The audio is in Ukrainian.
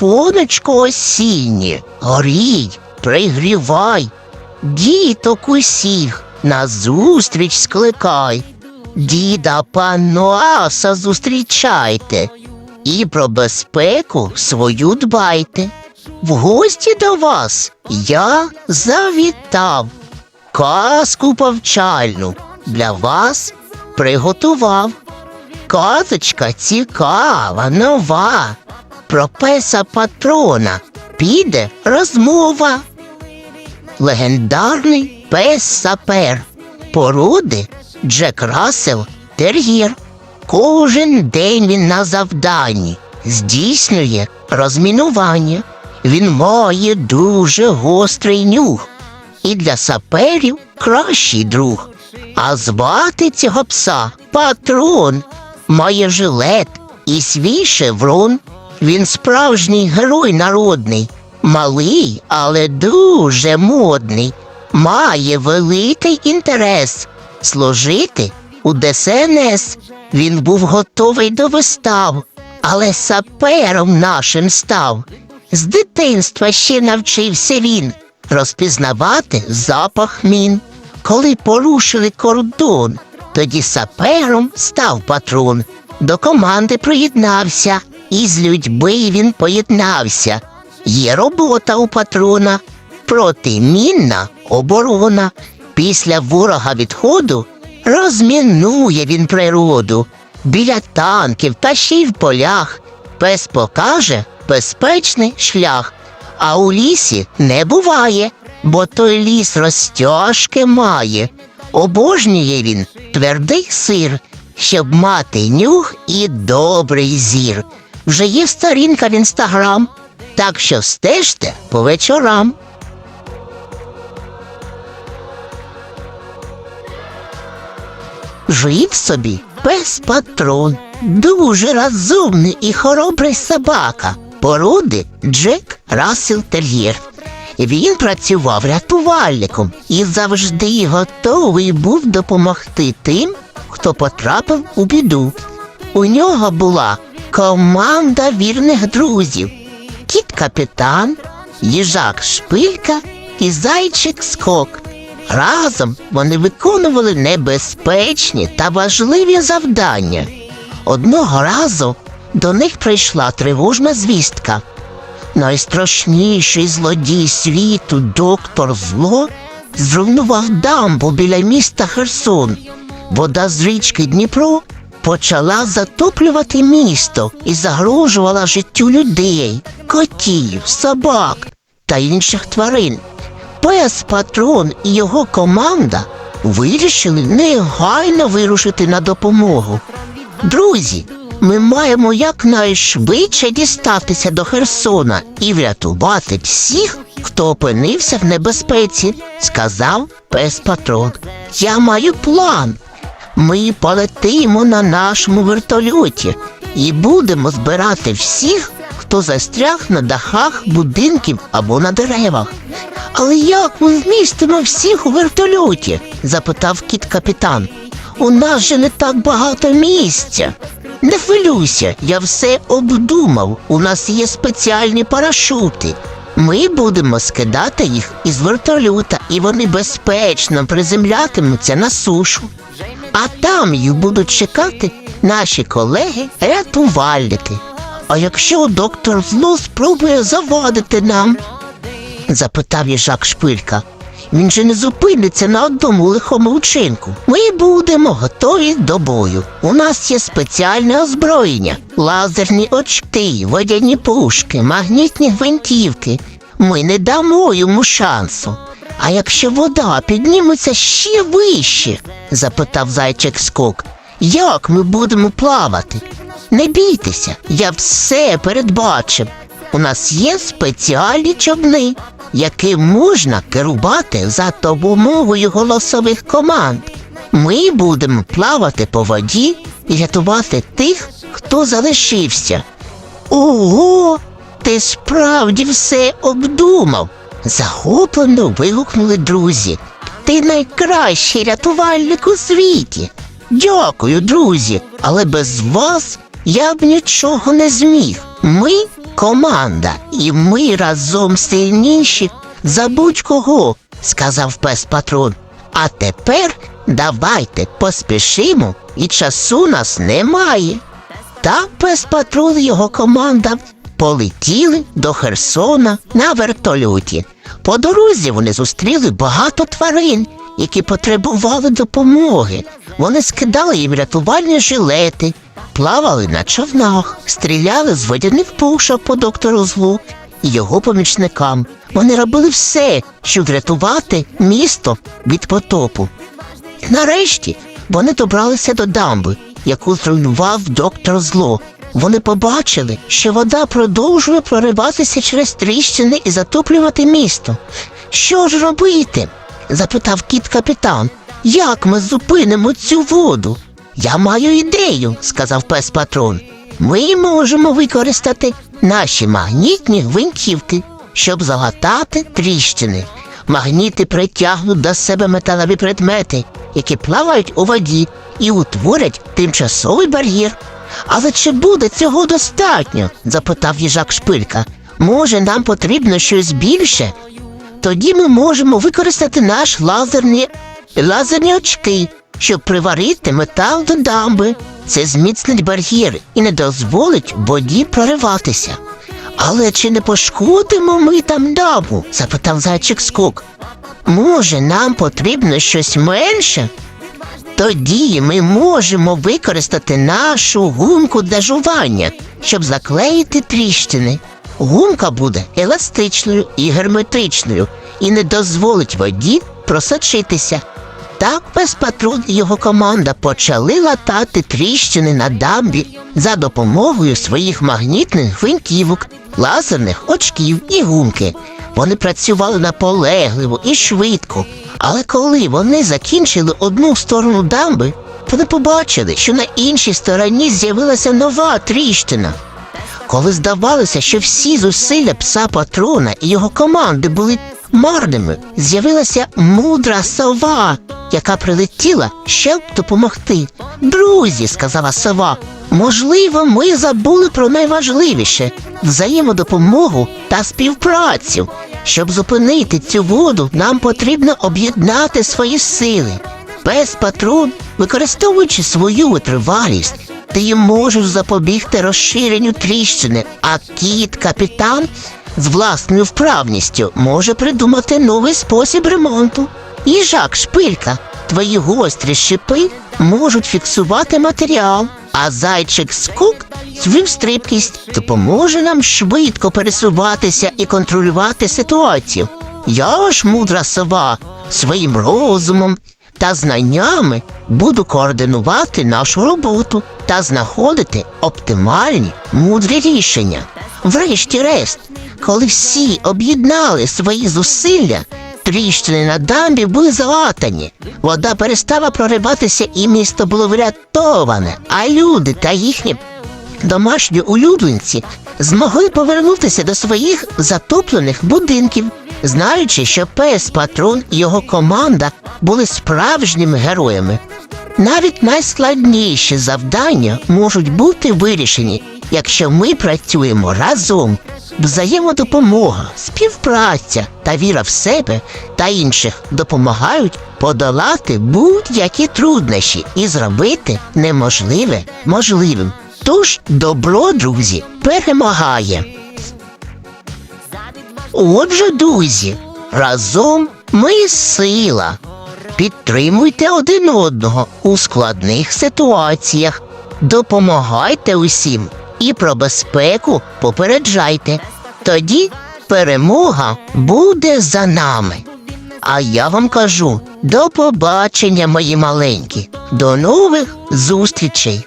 сонечко осіннє, горій, пригрівай, діток усіх назустріч скликай. Діда Пануаса зустрічайте і про безпеку свою дбайте. В гості до вас я завітав, казку повчальну для вас приготував. Казочка цікава, нова. Про песа патрона піде розмова. Легендарний пес сапер. Породи Джек Рассел Тер'єр. Кожен день він на завданні здійснює розмінування. Він має дуже гострий нюх і для саперів кращий друг. А звати цього пса патрон. Має жилет і свій шеврон. Він справжній герой народний, малий, але дуже модний. Має великий інтерес служити у ДСНС. Він був готовий до вистав, але сапером нашим став. З дитинства ще навчився він розпізнавати запах мін. Коли порушили кордон, тоді сапером став патрон. До команди приєднався, і з людьми він поєднався. Є робота у патрона, протимінна оборона. Після ворога відходу розмінує він природу. Біля танків та ще й в полях. Пес покаже безпечний шлях, а у лісі не буває, бо той ліс розтяжки має. Обожнює він твердий сир, щоб мати нюх і добрий зір. Вже є сторінка в інстаграм, так що стежте по вечорам. Жив собі пес патрон, дуже розумний і хоробрий собака, породи Джек Рассел Тер'єр. Він працював рятувальником і завжди готовий був допомогти тим, хто потрапив у біду. У нього була команда вірних друзів, кіт капітан, їжак шпилька і зайчик скок. Разом вони виконували небезпечні та важливі завдання. Одного разу до них прийшла тривожна звістка. Найстрашніший злодій світу, доктор Зло, зруйнував дамбу біля міста Херсон. Вода з річки Дніпро почала затоплювати місто і загрожувала життю людей, котів, собак та інших тварин. Пес патрон і його команда вирішили негайно вирушити на допомогу. Друзі, ми маємо якнайшвидше дістатися до Херсона і врятувати всіх, хто опинився в небезпеці, сказав пес патрон. Я маю план. Ми полетимо на нашому вертольоті і будемо збирати всіх, хто застряг на дахах будинків або на деревах. Але як ми вмістимо всіх у вертольоті? запитав кіт капітан. У нас же не так багато місця. Не хвилюйся, я все обдумав. У нас є спеціальні парашути. Ми будемо скидати їх із вертольота, і вони безпечно приземлятимуться на сушу. А там їх будуть чекати наші колеги-рятувальники. А якщо доктор зло спробує завадити нам? запитав їжак шпилька. Він же не зупиниться на одному лихому учинку. Ми будемо готові до бою. У нас є спеціальне озброєння, лазерні очки, водяні пушки, магнітні гвинтівки. Ми не дамо йому шансу. А якщо вода підніметься ще вище? запитав зайчик скок. Як ми будемо плавати? Не бійтеся, я все передбачив. У нас є спеціальні човни, яким можна керувати за допомогою голосових команд. Ми будемо плавати по воді і рятувати тих, хто залишився. Ого, ти справді все обдумав. Захоплено вигукнули друзі. Ти найкращий рятувальник у світі. Дякую, друзі, але без вас я б нічого не зміг. Ми команда, і ми разом сильніші за будь-кого, сказав пес патрон. А тепер давайте поспішимо, і часу нас немає. Та пес патрул і його команда полетіли до Херсона на вертольоті. По дорозі вони зустріли багато тварин, які потребували допомоги. Вони скидали їм рятувальні жилети, плавали на човнах, стріляли з водяних пушок по доктору злу і його помічникам. Вони робили все, щоб врятувати місто від потопу. Нарешті вони добралися до дамби, яку зруйнував доктор зло. Вони побачили, що вода продовжує прориватися через тріщини і затоплювати місто. Що ж робити? запитав кіт капітан. Як ми зупинимо цю воду? Я маю ідею, сказав пес патрон. Ми можемо використати наші магнітні гвинтівки, щоб залатати тріщини. Магніти притягнуть до себе металеві предмети, які плавають у воді і утворять тимчасовий бар'єр. Але чи буде цього достатньо? запитав їжак шпилька. Може, нам потрібно щось більше? Тоді ми можемо використати наш лазерні, лазерні очки, щоб приварити метал до дамби. Це зміцнить бар'єр і не дозволить воді прориватися. Але чи не пошкодимо ми там дамбу? запитав зайчик скок. Може, нам потрібно щось менше? Тоді ми можемо використати нашу гумку для жування, щоб заклеїти тріщини. Гумка буде еластичною і герметичною і не дозволить воді просочитися. Так пес патруль і його команда почали латати тріщини на дамбі за допомогою своїх магнітних гвинтівок, лазерних очків і гумки. Вони працювали наполегливо і швидко, але коли вони закінчили одну сторону дамби, вони побачили, що на іншій стороні з'явилася нова тріщина. Коли здавалося, що всі зусилля пса патрона і його команди були марними, з'явилася мудра сова, яка прилетіла, щоб допомогти. Друзі, сказала сова, можливо, ми забули про найважливіше взаємодопомогу та співпрацю. Щоб зупинити цю воду, нам потрібно об'єднати свої сили. Пес патрон, використовуючи свою витривалість, ти можеш запобігти розширенню тріщини, а кіт капітан з власною вправністю може придумати новий спосіб ремонту. Їжак шпилька, твої гострі шипи можуть фіксувати матеріал, а зайчик скук свою стрибкість допоможе нам швидко пересуватися і контролювати ситуацію. Я ж мудра сова своїм розумом та знаннями буду координувати нашу роботу та знаходити оптимальні мудрі рішення. Врешті-решт, коли всі об'єднали свої зусилля, тріщини на дамбі були залатані. Вода перестала прориватися і місто було врятоване, а люди та їхні домашні улюбленці змогли повернутися до своїх затоплених будинків, знаючи, що пес патрон і його команда були справжніми героями. Навіть найскладніші завдання можуть бути вирішені, якщо ми працюємо разом. Взаємодопомога, співпраця та віра в себе та інших допомагають подолати будь-які труднощі і зробити неможливе можливим. Тож добро, друзі, перемагає. Отже, друзі, разом ми сила. Підтримуйте один одного у складних ситуаціях, допомагайте усім і про безпеку попереджайте. Тоді перемога буде за нами. А я вам кажу до побачення, мої маленькі, до нових зустрічей.